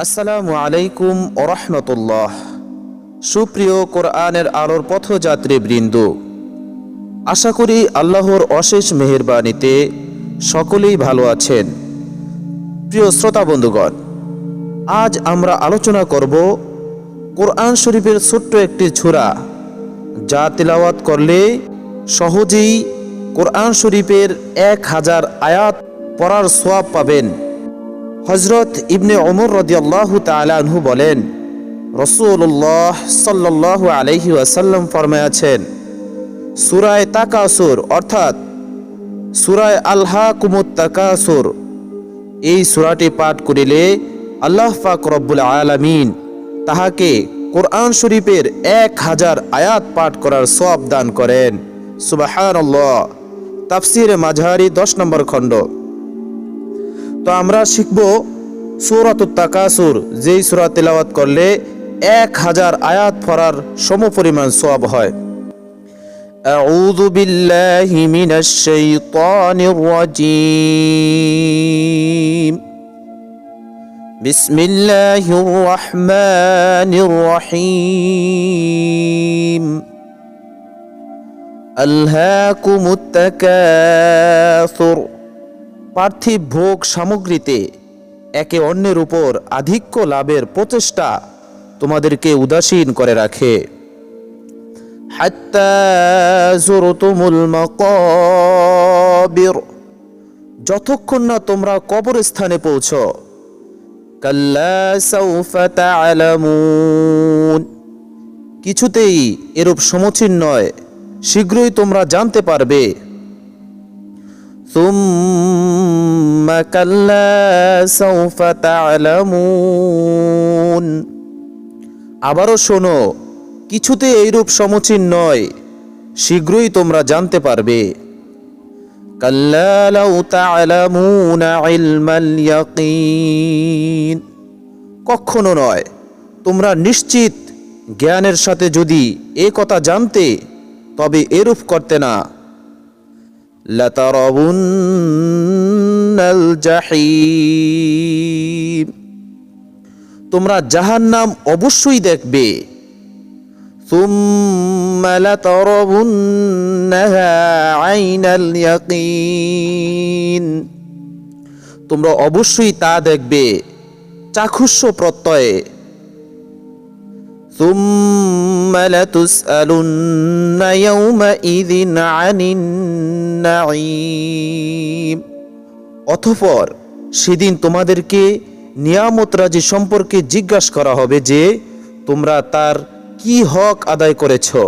আসসালামু আলাইকুম ওরহমতুল্লাহ সুপ্রিয় কোরআনের আলোর পথযাত্রী বৃন্দ, আশা করি আল্লাহর অশেষ মেহেরবানিতে সকলেই ভালো আছেন। প্রিয় শ্রোতা বন্ধুগণ, আজ আমরা আলোচনা করব কোরআন শরীফের ছোট্ট একটি ছোরা যা তিলাওয়াত করলে সহজেই কোরআন শরীফের এক হাজার আয়াত পড়ার সোয়াব পাবেন। হজরত ইবনে ওমর রদিয়াল্লাহু তালাহু বলেন রসুল্লাহ সাল্লাহ আলহি ওয়াসাল্লাম ফরমায়াছেন, সুরায় তাকাসুর অর্থাৎ সুরায় আল্হা কুমুত তাকাসুর, এই সুরাটি পাঠ করিলে আল্লাহ পাক রব্বুল আলামিন তাহাকে কোরআন শরীফের এক হাজার আয়াত পাঠ করার সব দান করেন। সুবাহান তাফসির মাঝারি দশ নম্বর খণ্ড। তো আমরা শিখব সুরাত তাকাসুর যেই সুরা তেলাওয়াত করলে এক হাজার আয়াত পড়ার সমপরিমাণ সব হয় أعوذ بالله من الشيطان الرجيم بسم الله الرحمن الرحيم ألهاكم التكاثر পার্থিব ভোগ সামগ্রীতে একে অন্যের উপর আধিক্য লাভের প্রচেষ্টা তোমাদেরকে উদাসীন করে রাখে। যতক্ষণ না তোমরা পৌঁছো, কাল্লা সাউফা তা'লামুন কিছুতেই এরূপ সমচীন নয়, শীঘ্রই তোমরা জানতে পারবে। ثم كلا سوف تعلمون আবারও শোনো কিছুতে এইরূপ সমচীন নয় শীঘ্রই তোমরা জানতে পারবে কাল্লা লাউ তা'লামুনা ইলমাল ইয়াকিন কখনো নয় তোমরা নিশ্চিত জ্ঞানের সাথে যদি এ কথা জানতে তবে এরূপ করতে না লতারবুন্নাল জাহিম তোমরা জাহান্নাম অবশ্যই দেখবে ثم لتربنها عين اليقين তোমরা অবশ্যই তা দেখবে চাক্ষুষ প্রত্যয়ে ثم لتسألن يومئذ عن النعيم অতঃপর সেদিন তোমাদেরকে নিয়ামত রাজি সম্পর্কে জিজ্ঞাসা করা হবে যে তোমরা তার কি হক আদায় করেছো